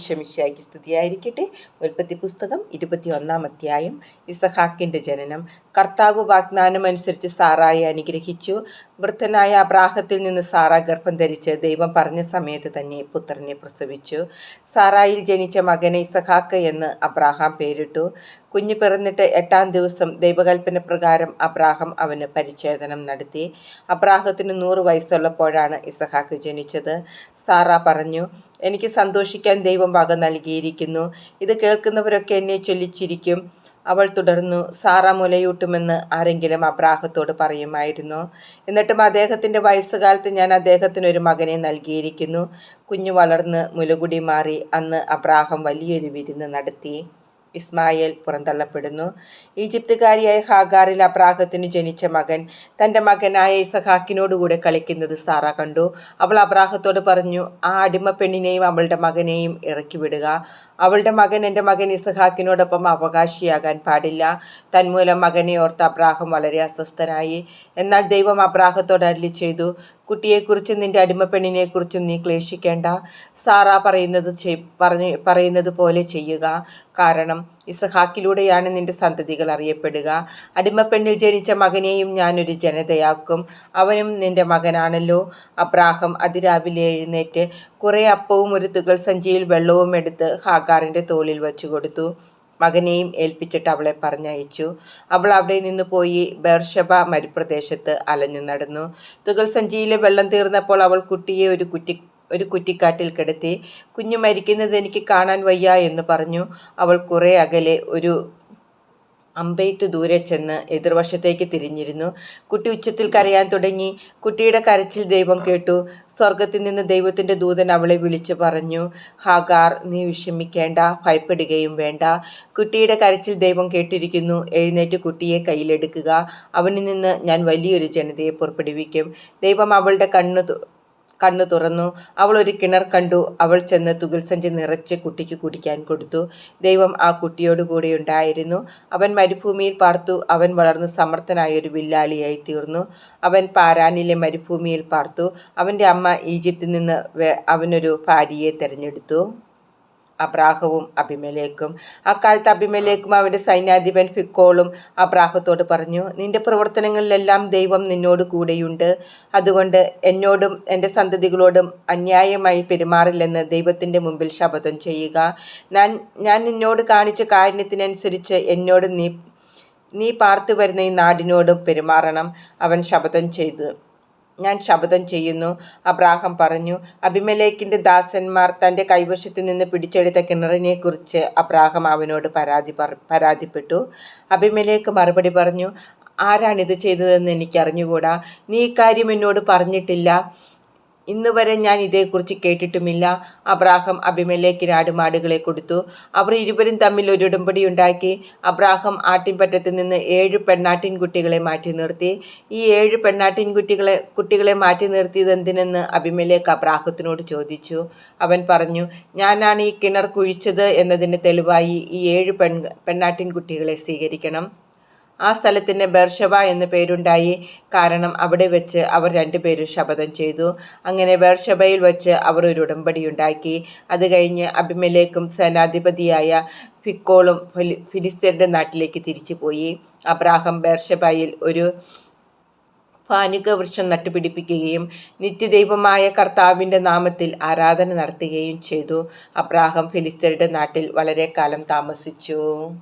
ക്ഷമിശാക്കി സ്തുതിയായിരിക്കട്ടെ ഉൽപ്പത്തി പുസ്തകം ഇരുപത്തിയൊന്നാം അധ്യായം. ഇസഹാക്കിന്റെ ജനനം. കർത്താവ് വാഗ്ദാനം അനുസരിച്ച് സാറായെ അനുഗ്രഹിച്ചു. വൃദ്ധനായ അബ്രാഹത്തിൽ നിന്ന് സാറ ഗർഭം ധരിച്ച് ദൈവം പറഞ്ഞ സമയത്ത് തന്നെ പുത്രനെ പ്രസവിച്ചു. സാറായിൽ ജനിച്ച മകനെ ഇസഹാക്ക് എന്ന് അബ്രാഹാം പേരിട്ടു. കുഞ്ഞ് പിറന്നിട്ട് എട്ടാം ദിവസം ദൈവകൽപ്പന പ്രകാരം അബ്രാഹം അവന് പരിച്ഛേദനം നടത്തി. അബ്രാഹത്തിന് നൂറ് വയസ്സുള്ളപ്പോഴാണ് ഇസഹാക്ക് ജനിച്ചത്. സാറ പറഞ്ഞു എനിക്ക് സന്തോഷിക്കാൻ ദൈവം വക നൽകിയിരിക്കുന്നു. ഇത് കേൾക്കുന്നവരൊക്കെ എന്നെ ചൊല്ലിച്ചിരിക്കും. അവൾ തുടർന്നു സാറ മുലയൂട്ടുമെന്ന് ആരെങ്കിലും അബ്രാഹത്തോട് പറയുമായിരുന്നു. എന്നിട്ടും അദ്ദേഹത്തിന്റെ വയസ്സുകാലത്ത് ഞാൻ അദ്ദേഹത്തിന് ഒരു മകനെ നൽകിയിരിക്കുന്നു കുഞ്ഞു വളർന്ന് മുലകുടി മാറി അന്ന് അബ്രാഹം വലിയൊരു വിരുന്ന് നടത്തി. ഇസ്മായേൽ പുറന്തള്ളപ്പെടുന്നു. ഈജിപ്തുകാരിയായ ഹാഗാറിൽ അബ്രാഹത്തിന് ജനിച്ച മകൻ തന്റെ മകനായ ഇസഹാക്കിനോടുകൂടെ കളിക്കുന്നത് സാറ കണ്ടു. അവൾ അബ്രാഹത്തോട് പറഞ്ഞു ആ അടിമ പെണ്ണിനെയും അവളുടെ മകനെയും ഇറക്കിവിടുക അവളുടെ മകൻ എന്റെ മകൻ ഇസഹാക്കിനോടൊപ്പം അവകാശിയാകാൻ പാടില്ല. തന്മൂലം മകനെ ഓർത്ത് അബ്രാഹം വളരെ അസ്വസ്ഥനായി. എന്നാൽ ദൈവം അബ്രാഹത്തോട് അരളി ചെയ്തു കുട്ടിയെക്കുറിച്ചും നിന്റെ അടിമപ്പെണ്ണിനെക്കുറിച്ചും നീ ക്ലേശിക്കേണ്ട. സാറ പറയുന്നത് പറഞ്ഞ് പറയുന്നത് പോലെ ചെയ്യുക. കാരണം ഇസഹാക്കിലൂടെയാണ് നിന്റെ സന്തതികൾ അറിയപ്പെടുക. അടിമപ്പെണ്ണിൽ ജനിച്ച മകനെയും ഞാനൊരു ജനതയാക്കും. അവനും നിന്റെ മകനാണല്ലോ. അബ്രാഹം അതിരാവിലെ എഴുന്നേറ്റ് കുറേ അപ്പവും ഒരു തുകൽ സഞ്ചിയിൽ വെള്ളവും എടുത്ത് ഹാഗാറിന്റെ തോളിൽ വച്ചു കൊടുത്തു മകനെയും ഏൽപ്പിച്ചിട്ട് അവളെ പറഞ്ഞയച്ചു. അവൾ അവിടെ നിന്ന് പോയി ബേർഷബ മരുപ്രദേശത്ത് അലഞ്ഞു നടന്നു. തുകൽ സഞ്ചിയിലെ വെള്ളം തീർന്നപ്പോൾ അവൾ കുട്ടിയെ ഒരു കുറ്റി ഒരു കുറ്റിക്കാട്ടിൽ കിടത്തി കുഞ്ഞു മരിക്കുന്നത് എനിക്ക് കാണാൻ വയ്യ എന്ന് പറഞ്ഞു. അവൾ കുറേ അകലെ ഒരു അമ്പെയ്ത്ത് ദൂരെ ചെന്ന് എതിർവശത്തേക്ക് തിരിഞ്ഞിരുന്നു. കുട്ടി ഉച്ചത്തിൽ കരയാൻ തുടങ്ങി. കുട്ടിയുടെ കരച്ചിൽ ദൈവം കേട്ടു. സ്വർഗത്തിൽ നിന്ന് ദൈവത്തിന്റെ ദൂതൻ അവളെ വിളിച്ചു പറഞ്ഞു ഹാഗാർ നീ വിഷമിക്കേണ്ട ഭയപ്പെടുകയും വേണ്ട കുട്ടിയുടെ കരച്ചിൽ ദൈവം കേട്ടിരിക്കുന്നു. എഴുന്നേറ്റ് കുട്ടിയെ കയ്യിലെടുക്കുക. അവനിൽ നിന്ന് ഞാൻ വലിയൊരു ജനതയെ പുറപ്പെടുവിക്കും ദൈവം അവളുടെ കണ്ണ് കണ്ണു തുറന്നു. അവൾ ഒരു കിണർ കണ്ടു. അവൾ ചെന്ന് തുകൽസഞ്ചി നിറച്ച് കുട്ടിക്ക് കുടിക്കാൻ കൊടുത്തു. ദൈവം ആ കുട്ടിയോട് കൂടെ ഉണ്ടായിരുന്നു. അവൻ മരുഭൂമിയിൽ പാർത്തു. അവൻ വളർന്ന് സമർത്ഥനായ ഒരു വില്ലാളിയായി തീർന്നു. അവൻ പാരാനിലെ മരുഭൂമിയിൽ പാർത്തു. അവന്റെ അമ്മ ഈജിപ്തിൽ നിന്ന് അവനൊരു ഭാര്യയെ തിരഞ്ഞെടുത്തു. അബ്രാഹവും അഭിമലേക്കും. അക്കാലത്ത് അഭിമലേക്കും അവന്റെ സൈന്യാധിപൻ ഫിക്കോളും അബ്രാഹത്തോട് പറഞ്ഞു നിന്റെ പ്രവർത്തനങ്ങളിലെല്ലാം ദൈവം നിന്നോട് കൂടെയുണ്ട്. അതുകൊണ്ട് എന്നോടും എന്റെ സന്തതികളോടും അന്യായമായി പെരുമാറില്ലെന്ന് ദൈവത്തിന്റെ മുമ്പിൽ ശപഥം ചെയ്യുക. ഞാൻ ഞാൻ നിന്നോട് കാണിച്ച കാരുണ്യത്തിനനുസരിച്ച് എന്നോട് നീ നീ പാർത്തു വരുന്ന ഈ നാടിനോടും പെരുമാറണം അവൻ ശപഥം ചെയ്തു. ഞാൻ ശപഥം ചെയ്യുന്നു. അബ്രാഹം പറഞ്ഞു അഭിമലേക്കിന്റെ ദാസന്മാർ തന്റെ കൈവശത്തു നിന്ന് പിടിച്ചെടുത്ത കിണറിനെക്കുറിച്ച് അബ്രാഹം അവനോട് പരാതി പരാതിപ്പെട്ടു. അഭിമലേക്ക് മറുപടി പറഞ്ഞു ആരാണിത് ചെയ്തതെന്ന് എനിക്കറിഞ്ഞുകൂടാ? നീ ഇക്കാര്യം എന്നോട് പറഞ്ഞിട്ടില്ല. ഇന്ന് വരെ ഞാൻ ഇതേക്കുറിച്ച് കേട്ടിട്ടുമില്ല. അബ്രാഹം അഭിമലേക്കിന് ആടുമാടുകളെ കൊടുത്തു. അവർ ഇരുവരും തമ്മിൽ ഒരു ഉടമ്പടി ഉണ്ടാക്കി. അബ്രാഹം ആട്ടിൻപറ്റത്തിൽ നിന്ന് ഏഴ് പെണ്ണാട്ടിൻ കുട്ടികളെ മാറ്റി നിർത്തി. ഈ ഏഴ് പെണ്ണാട്ടിൻ കുട്ടികളെ കുട്ടികളെ മാറ്റി നിർത്തിയത് എന്തിനെന്ന് അഭിമലേക്ക് അബ്രാഹത്തിനോട് ചോദിച്ചു. അവൻ പറഞ്ഞു ഞാനാണ് ഈ കിണർ കുഴിച്ചത് എന്നതിന് തെളിവായി ഈ ഏഴ് പെൺ പെണ്ണാട്ടിൻ കുട്ടികളെ സ്വീകരിക്കണം. ആ സ്ഥലത്തിന് ബേർഷബ എന്ന് പേരുണ്ടായി. കാരണം അവിടെ വെച്ച് അവർ രണ്ടുപേരും ശപഥം ചെയ്തു. അങ്ങനെ ബേർഷബയിൽ വെച്ച് അവർ ഒരു ഉടമ്പടി ഉണ്ടാക്കി. അത് കഴിഞ്ഞ് അഭിമലേക്കും സേനാധിപതിയായ ഫിക്കോളും ഫിലിസ്തീന്റെ നാട്ടിലേക്ക് തിരിച്ചു പോയി. അബ്രാഹം ബേർഷബയിൽ ഒരു ഫാനുക വൃക്ഷം നട്ടുപിടിപ്പിക്കുകയും നിത്യദൈവമായ കർത്താവിന്റെ നാമത്തിൽ ആരാധന നടത്തുകയും ചെയ്തു. അബ്രാഹം ഫിലിസ്തീന്റെ നാട്ടിൽ വളരെ കാലം താമസിച്ചു.